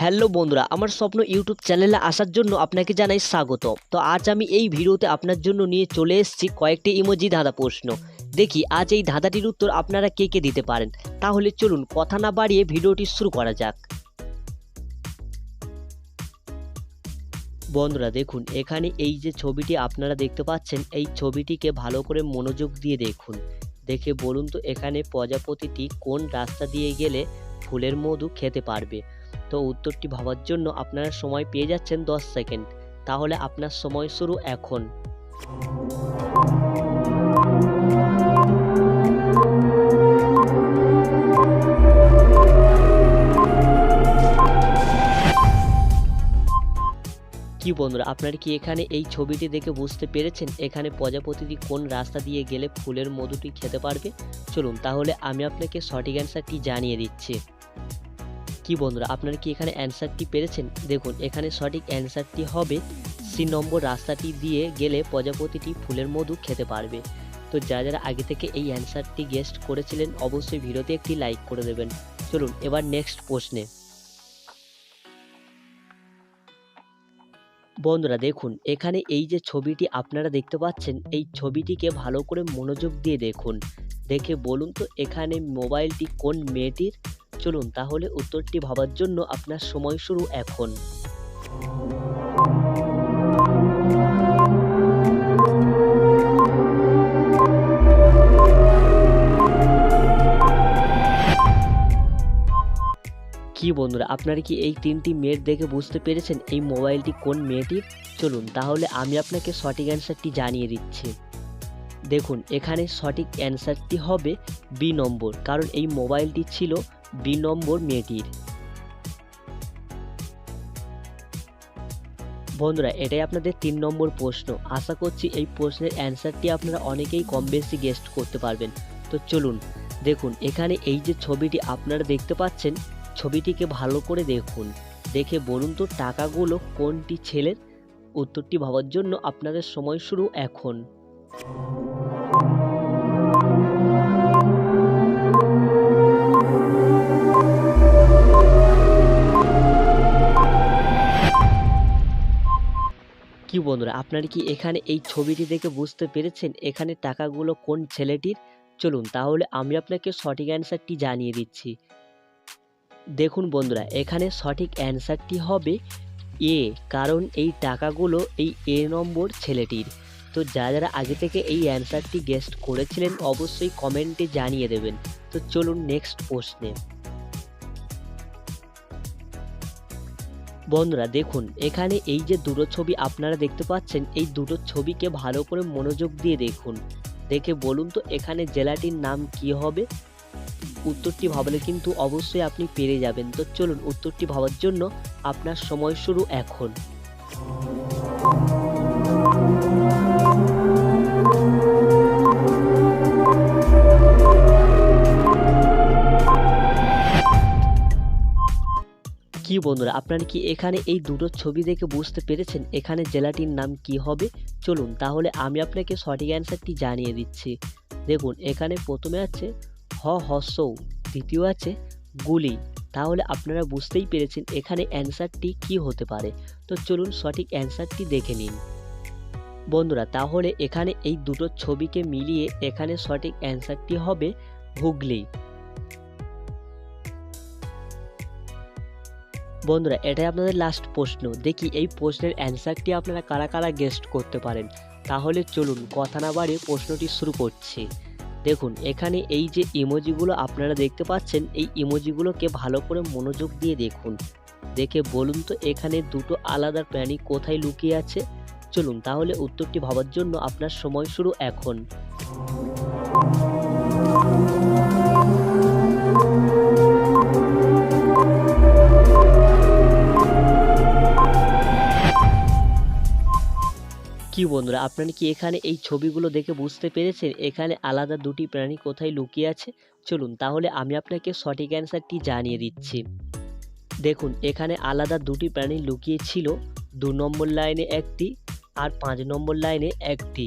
Hello বন্ধুরা, আমার স্বপ্ন ইউটিউব চ্যানেলে আসার জন্য আপনাকে জানাই স্বাগত। তো আজ আমি এই ভিডিওতে আপনার জন্য নিয়ে চলে এসেছি কয়েকটি ইমোজি ধাঁধা প্রশ্ন। দেখি, আজ এই ধাঁধাটির উত্তর আপনারা কে কে দিতে পারেন? তাহলে চলুন কথা না বাড়িয়ে ভিডিওটি শুরু করা যাক। বন্ধুরা, দেখুন, এখানে এই যে ছবিটি আপনারা দেখতে পাচ্ছেন, এই ছবিটিকে ভালো করে মনোযোগ দিয়ে দেখুন। দেখে বলুন তো, এখানে প্রজাপতিটি কোন রাস্তা দিয়ে গেলে ফুলের মধু খেতে পারবে? তো উত্তরটি ভাবার জন্য আপনারা সময় পেয়ে যাচ্ছেন দশ সেকেন্ড। তাহলে আপনার সময় শুরু এখন। কি বন্ধুরা, আপনারা কি এখানে এই ছবিটি দেখে বুঝতে পেরেছেন এখানে প্রজাপতিটি কোন রাস্তা দিয়ে গেলে ফুলের মধুটি খেতে পারবে? চলুন, তাহলে আমি আপনাকে সঠিক অ্যান্সারটি জানিয়ে দিচ্ছি। কি বন্ধুরা, আপনারা কি এখানে অ্যান্সারটি পেরেছেন? দেখুন, এখানে সঠিক অ্যান্সারটি হবে সি নম্বর রাস্তাটি দিয়ে গেলে প্রজাপতিটি ফুলের মধু খেতে পারবে। তো যারা যারা আগে থেকে এই অ্যান্সারটি গেস্ট করেছিলেন, অবশ্যই ভিডিওতে একটি লাইক করে দেবেন। চলুন, এবার নেক্সট প্রশ্নে। বন্ধুরা, দেখুন, এখানে এই যে ছবিটি আপনারা দেখতে পাচ্ছেন, এই ছবিটিকে ভালো করে মনোযোগ দিয়ে দেখুন। দেখে বলুন তো, এখানে মোবাইলটি কোন মেয়েটির? চলুন তাহলে উত্তরটি ভাবার জন্য আপনার সময় শুরু এখন। কি বন্ধুরা, আপনারা কি এই তিনটি মেয়ের দেখে বুঝতে পেরেছেন এই মোবাইলটি কোন মেয়েটির? চলুন তাহলে আমি আপনাকে সঠিক অ্যান্সারটি জানিয়ে দিচ্ছি। দেখুন, এখানে সঠিক অ্যান্সারটি হবে বি নম্বর, কারণ এই মোবাইলটি ছিল বি নম্বর মেয়েটির। বন্ধুরা, এটাই আপনাদের তিন নম্বর প্রশ্ন। আশা করছি এই প্রশ্নের অ্যান্সারটি আপনারা অনেকেই কম বেশি গেস্ট করতে পারবেন। তো চলুন, দেখুন, এখানে এই যে ছবিটি আপনারা দেখতে পাচ্ছেন, ছবিটিকে ভালো করে দেখুন। দেখে বলুন তো, টাকাগুলো কোনটি ছেলের? উত্তরটি ভাবার জন্য আপনাদের সময় শুরু এখন। কি বন্ধুরা, আপনারা কি এখানে এই ছবিটি দেখে বুঝতে পেরেছেন এখানে টাকাগুলো কোন ছেলেটির? চলুন তাহলে আমি আপনাকে সঠিক অ্যান্সারটি জানিয়ে দিচ্ছি। দেখুন বন্ধুরা, এখানে সঠিক অ্যান্সারটি হবে এ, কারণ এই টাকাগুলো এই এ নম্বর ছেলেটির। তো যারা যারা আগে থেকে এই অ্যান্সারটি গেস্ট করেছিলেন, অবশ্যই কমেন্টে জানিয়ে দেবেন। তো চলুন নেক্সট প্রশ্নে। বন্ধুরা দেখুন, এখানে এই যে দুটো ছবি আপনারা দেখতে পাচ্ছেন, এই দুটো ছবিকে ভালো করে মনোযোগ দিয়ে দেখুন। দেখে বলুন তো এখানে জেলাটির নাম কি হবে? উত্তরটি ভাবলে কিন্তু অবশ্যই আপনি পেরে যাবেন। তো চলুন উত্তরটি ভাবার জন্য আপনার সময় শুরু এখন। কি বন্ধুরা, আপনারা কি এখানে এই দুটো ছবি দেখে বুঝতে পেরেছেন এখানে জেলাটির নাম কি হবে? চলুন, তাহলে আমি আপনাকে সঠিক অ্যান্সারটি জানিয়ে দিচ্ছি। দেখুন, এখানে প্রথমে আছে হ হসৌ দ্বিতীয় আছে গুলি। তাহলে আপনারা বুঝতেই পেরেছেন এখানে অ্যান্সারটি কি হতে পারে। তো চলুন সঠিক অ্যান্সারটি দেখে নিন। বন্ধুরা, তাহলে এখানে এই দুটো ছবিকে মিলিয়ে এখানে সঠিক অ্যান্সারটি হবে হুগলি। বন্ধুরা, এটাই আপনাদের লাস্ট প্রশ্ন। দেখি এই প্রশ্নের অ্যান্সারটি আপনারা কারা কারা গেস্ট করতে পারেন। তাহলে চলুন কথা না বাড়িয়ে প্রশ্নটি শুরু করছি। দেখুন, এখানে এই যে ইমোজিগুলো আপনারা দেখতে পাচ্ছেন, এই ইমোজিগুলোকে ভালো করে মনোযোগ দিয়ে দেখুন। দেখে বলুন তো, এখানে দুটো আলাদা প্রাণী কোথায় লুকিয়ে আছে? চলুন, তাহলে উত্তরটি ভাবার জন্য আপনার সময় শুরু এখন। কি বন্ধুরা, আপনারা কি এখানে এই ছবিগুলো দেখে বুঝতে পেরেছেন? এখানে আলাদা দুটি প্রাণী কোথায় লুকিয়ে আছে? চলুন, তাহলে আমি আপনাকে সঠিক অ্যান্সারটি জানিয়ে দিচ্ছি। দেখুন, এখানে আলাদা দুটি প্রাণী লুকিয়ে ছিল। দু নম্বর লাইনে একটি আর পাঁচ নম্বর লাইনে একটি।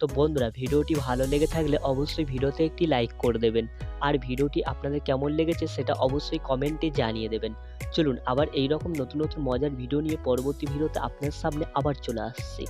তো বন্ধুরা, ভিডিওটি ভালো লেগে থাকলে অবশ্যই ভিডিওতে একটি লাইক করে দেবেন। আর ভিডিওটি আপনাদের কেমন লেগেছে সেটা অবশ্যই কমেন্টে জানিয়ে দেবেন। চলুন, আবার এই রকম নতুন নতুন মজার ভিডিও নিয়ে পরবর্তী ভিডিওতে আপনার সামনে আবার চলে আসছি।